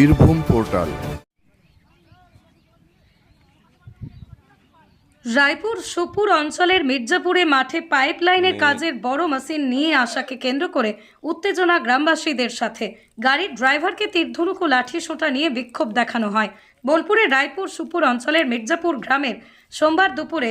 Birbhum portal. Raipur Sopur অঞ্চলের মির্জাপুরে মাঠে পাইপলাইনের কাজের বড় মেশিন নিয়ে আসাকে কেন্দ্র করে উত্তেজনা গ্রামবাসীদের সাথে। গাড়ির ড্রাইভারকে তীর্ধনুক ও লাঠি সোঁটা নিয়ে বিক্ষোভ দেখানো হয়। বোলপুরের রায়পুর সুপুর অঞ্চলের মির্জাপুর গ্রামের সোমবার দুপুরে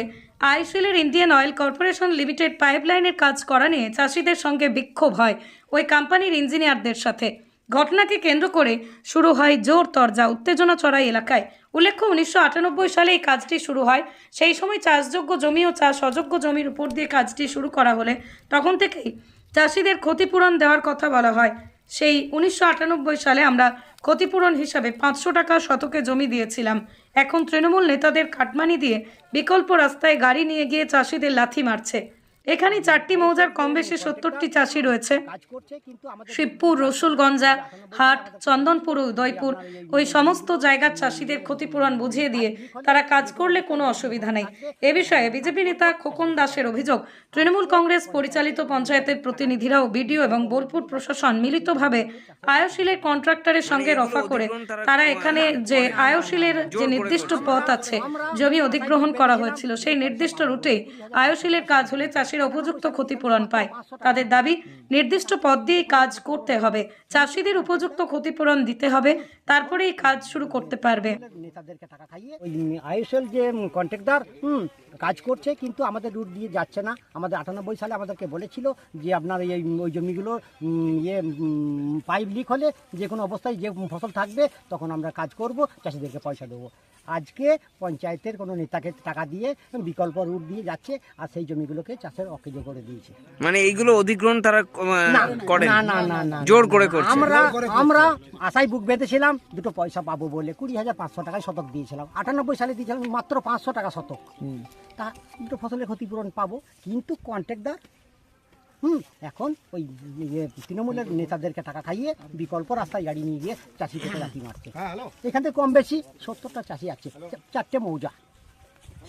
আইসিলের ইন্ডিয়ান অয়েল কর্পোরেশন লিমিটেড পাইপলাইনের কাজ করা নিয়ে চাষিদের সঙ্গে বিক্ষোভ হয় ওই কোম্পানির ইঞ্জিনিয়ারদের সাথে। ঘটনাকে কেন্দ্র করে শুরু হয় জোর তরজা, উত্তেজনা চড়াই এলাকায়। উল্লেখ্য, উনিশশো আটানব্বই সালে এই কাজটি শুরু হয়। সেই সময় চাষযোগ্য জমি ও চাষ অযোগ্য জমির উপর দিয়ে কাজটি শুরু করা হলে তখন থেকেই চাষিদের ক্ষতিপূরণ দেওয়ার কথা বলা হয়। সেই উনিশশো আটানব্বই সালে আমরা ক্ষতিপূরণ হিসাবে পাঁচশো টাকা শতকে জমি দিয়েছিলাম। এখন তৃণমূল নেতাদের কাটমানি দিয়ে বিকল্প রাস্তায় গাড়ি নিয়ে গিয়ে চাষিদের লাথি মারছে। এখানে চারটি মৌজার কম বেশি সত্তরটি চাষি রয়েছে। শিবপুর রসুলগঞ্জা হাট চন্দনপুর ও উদয়পুর ওই সমস্ত জায়গার চাষিদের ক্ষতিপূরণ বুঝিয়ে দিয়ে তারা কাজ করলে কোনো অসুবিধা নেই। এ বিষয়ে বিজেপি নেতা খোকন দাসের অভিযোগ তৃণমূল কংগ্রেস পরিচালিত পঞ্চায়েতের প্রতিনিধিরাও বিডিও এবং বোলপুর প্রশাসন মিলিতভাবে আয়শিলের কন্ট্রাক্টরের সঙ্গে রফা করে তারা এখানে যে আয়শিলের যে নির্দিষ্ট পথ আছে জমি অধিগ্রহণ করা হয়েছিল সেই নির্দিষ্ট রুটেই আয়শিলের কাজ হলে চাষিরা উপযুক্ত ক্ষতিপূরণ পায়। তাদের দাবি, নির্দিষ্ট পথ দিয়েই কাজ করতে হবে। চাষিদের উপযুক্ত ক্ষতিপূরণ দিতে হবে, তারপরেই কাজ শুরু করতে পারবে। টাকা কাজ করছে, কিন্তু আমাদের রুট দিয়ে যাচ্ছে না। আমাদের আটানব্বই সালে আমাদেরকে বলেছিল যে আপনার এই, ওই জমিগুলো ইয়ে পাইপ লিক হলে যে কোনো অবস্থায় যে ফসল থাকবে, তখন আমরা কাজ করব, চাষিদেরকে পয়সা দেবো। আজকে পঞ্চায়েতের কোনো নেতাকে টাকা দিয়ে বিকল্প রুট দিয়ে যাচ্ছে, আর সেই জমিগুলোকে চাষের অকেজ করে দিয়েছে। মানে এইগুলো অধিগ্রহণ তারা করে না না না না জোর করে করছে। আমরা আমরা আশায় বুক বেঁধেছিলাম দুটো পয়সা পাবো বলে কুড়ি হাজার পাঁচশো টাকায় শতক দিয়েছিলাম। আটানব্বই সালে দিয়েছিলাম মাত্র পাঁচশো টাকা শতক। তা দুটো ফসলের ক্ষতিপূরণ পাবো কিন্তু কন্ট্রাক্টর হুম এখন ওই ইয়ে তৃণমূলের নেতাদেরকে টাকা খাইয়ে বিকল্প রাস্তায় গাড়ি নিয়ে গিয়ে চাষি থেকে লাঠি মারছে। এখান থেকে কম বেশি সত্তরটা চাষি আছে চারটে মৌজা।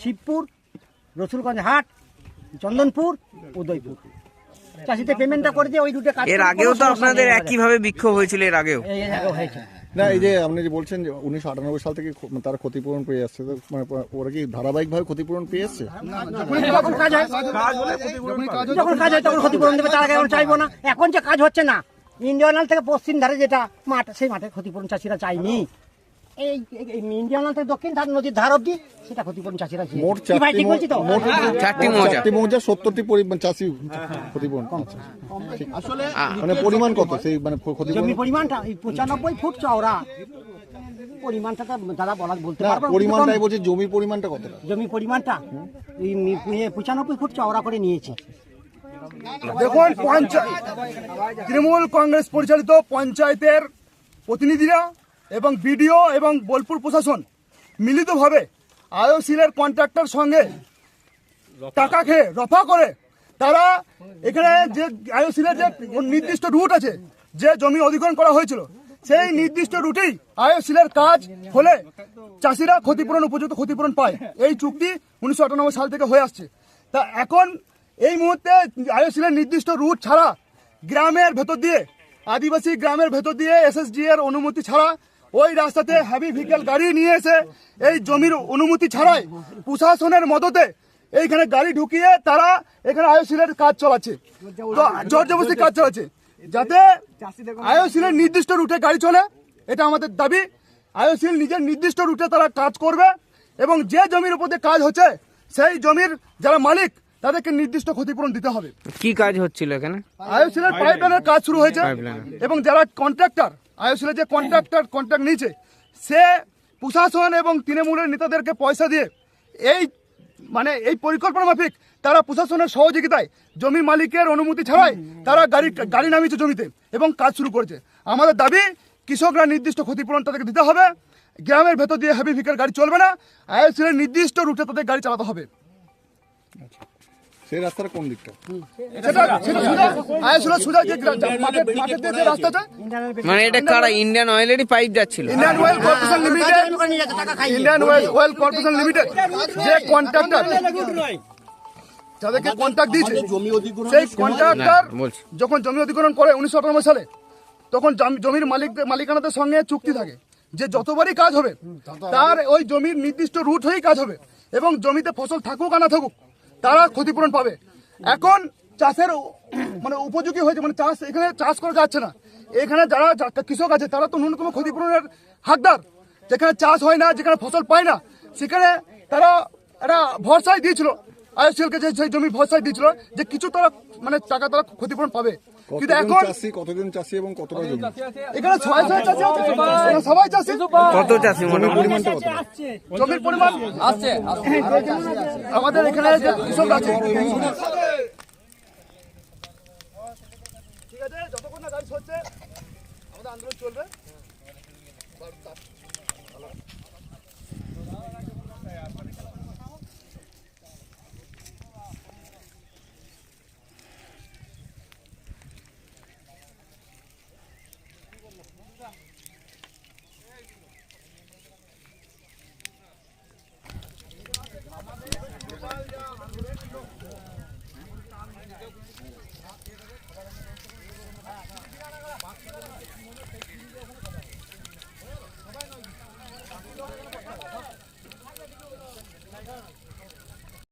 শিবপুর রসুলগঞ্জ হাট চন্দনপুর উদয়পুর। চাষিতে পেমেন্টটা করে দিয়ে ওই রুটে কাজ এর আগেও তো আপনাদের আমাদের। একইভাবে বিক্ষোভ হয়েছিল এর আগেও। এর আগেও হয়েছে। না এই যে আপনি যে বলছেন যে উনিশশো আটানব্বই সাল থেকে তারা ক্ষতিপূরণ পেয়ে আসছে তো মানে ওরা কি ধারাবাহিকভাবে ক্ষতিপূরণ পেয়ে এসছে যখন কাজ হয় যখন কাজ হয় তখন ক্ষতিপূরণ দেবে তার আগে এখন চাইব না। এখন যে কাজ হচ্ছে না ইন্ডিয়ানাল থেকে পশ্চিম ধারে যেটা মাঠ সেই মাঠে ক্ষতিপূরণ চাষিরা চাইনি এই দক্ষিণ ধার নদীর ধার অব্দি সেটা ক্ষতিপূরণ চাষিরা মোট কি ভাই চারটি ঠিক বলছি তো? মোট চারটি মৌজা। চারটি মৌজা সত্তরটি পরিমাণ চাষি ক্ষতিপূরণ মানে পরিমাণ কত? সেই মানে ক্ষতিপূরণ জমির পরিমাণটা পঁচানব্বই ফুট চওড়া। পরিমাণটা তো দাদা বলা বলতে পারব পরিমাণটাই। বলছি জমির পরিমাণটা জমি পরিমাণটা এই পঁচানব্বই ফুট চওড়া করে নিয়েছে। দেখুন পঞ্চায়েত তৃণমূল কংগ্রেস পরিচালিত পঞ্চায়েতের প্রতিনিধিরা এবং বিডিও এবং বোলপুর প্রশাসন মিলিতভাবে আয়োসিলের কন্ট্রাক্টর সঙ্গে টাকা খেয়ে রফা করে, তারা এখানে যে আয়োসিলের যে নির্দিষ্ট রুট আছে, যে জমি অধিগ্রহণ করা হয়েছিল, সেই নির্দিষ্ট রুটেই আয়োসিলের কাজ হলে চাষিরা ক্ষতিপূরণ, উপযুক্ত ক্ষতিপূরণ পায়। এই চুক্তি উনিশশো আটানব্বই সাল থেকে হয়ে আসছে। তা এখন এই মুহূর্তে আয়োসিলের নির্দিষ্ট রুট ছাড়া গ্রামের ভেতর দিয়ে, আদিবাসী গ্রামের ভেতর দিয়ে এসএসডি এর অনুমতি ছাড়া ওই রাস্তাতে হেভি ভেহিকেল গাড়ি নিয়ে এসে এই জমির অনুমতি ছাড়াই প্রশাসনের মদতে এইখানে গাড়ি ঢুকিয়ে তারা এখানে আয়োসিলের কাজ চলাচ্ছে। জোর জবরদস্তি কাজ চালাচ্ছে। যাতে আয়োসিলের নির্দিষ্ট রুটে গাড়ি চলে, এটা আমাদের দাবি। আয়োসিল নিজের নির্দিষ্ট রুটে তারা কাজ করবে এবং যে জমির উপর কাজ হচ্ছে, সেই জমির যারা মালিক তাদেরকে নির্দিষ্ট ক্ষতিপূরণ দিতে হবে। কি কাজ হচ্ছিল এখানে? আইওসিলের পাইপলাইনের কাজ শুরু হয়েছে এবং যারা কন্ট্রাক্টর আইওসিলের যে কন্ট্রাক্টর কন্ট্রাক্ট নিয়েছে সে প্রশাসন এবং তৃণমূলের নেতাদেরকে পয়সা দিয়ে এই মানে এই পরিকল্পনা মাফিক তারা প্রশাসনের সহযোগিতায় জমি মালিকের অনুমতি ছাড়াই তারা গাড়ি গাড়ি নামিয়েছে জমিতে এবং কাজ শুরু করেছে। আমাদের দাবি কৃষকরা নির্দিষ্ট ক্ষতিপূরণ তাদেরকে দিতে হবে গ্রামের ভেতর দিয়ে হেভি ভিকের গাড়ি চলবে না আইওসিলের নির্দিষ্ট রুটে তাদের গাড়ি চালাতে হবে। সেই রাস্তাটা কোন দিকটা? মানে এটা কারা? ইন্ডিয়ান অয়েলেরই পাইপ যাচ্ছিল। Indian oil corporation limited Indian oil oil corporation limited যে কন্ট্রাক্টর যাদেরকে কন্ট্রাক্ট দিয়েছে সেই কন্ট্রাক্টর যখন জমি অধিগ্রহণ করে উনিশশো আটানব্বই সালে তখন জমির মালিক মালিকানাদের সঙ্গে চুক্তি থাকে যে যতবারই কাজ হবে তার ওই জমির নির্দিষ্ট রুট হয়েই কাজ হবে এবং জমিতে ফসল থাকুক আর না থাকুক তারা ক্ষতিপূরণ পাবে। এখন চাষের মানে উপযোগী হয়েছে মানে চাষ এখানে চাষ করা যাচ্ছে না। এখানে যারা কৃষক আছে, তারা তো ন্যূনতম ক্ষতিপূরণের হাকদার। যেখানে চাষ হয় না, যেখানে ফসল পায় না, সেখানে তারা একটা ভরসায় দিয়েছিল। আইএসএলকে যে সেই জমি ভরসায় দিয়েছিল, যে কিছু তারা মানে টাকা তারা ক্ষতিপূরণ পাবে। কিন্তু এখন চাষি কতজন চাষি এবং কতটা জমি? এখানে ছয় ছয় চাষি আছে। সবাই চাষি? কত চাষি মোটামুটি? পরিমাণটা কত? জমির পরিমাণ আসছে আমাদের এখানে কৃষক আছে। ঠিক আছে যতক্ষণ না গাড়ি হচ্ছে আমাদের আন্দোলন চলবে।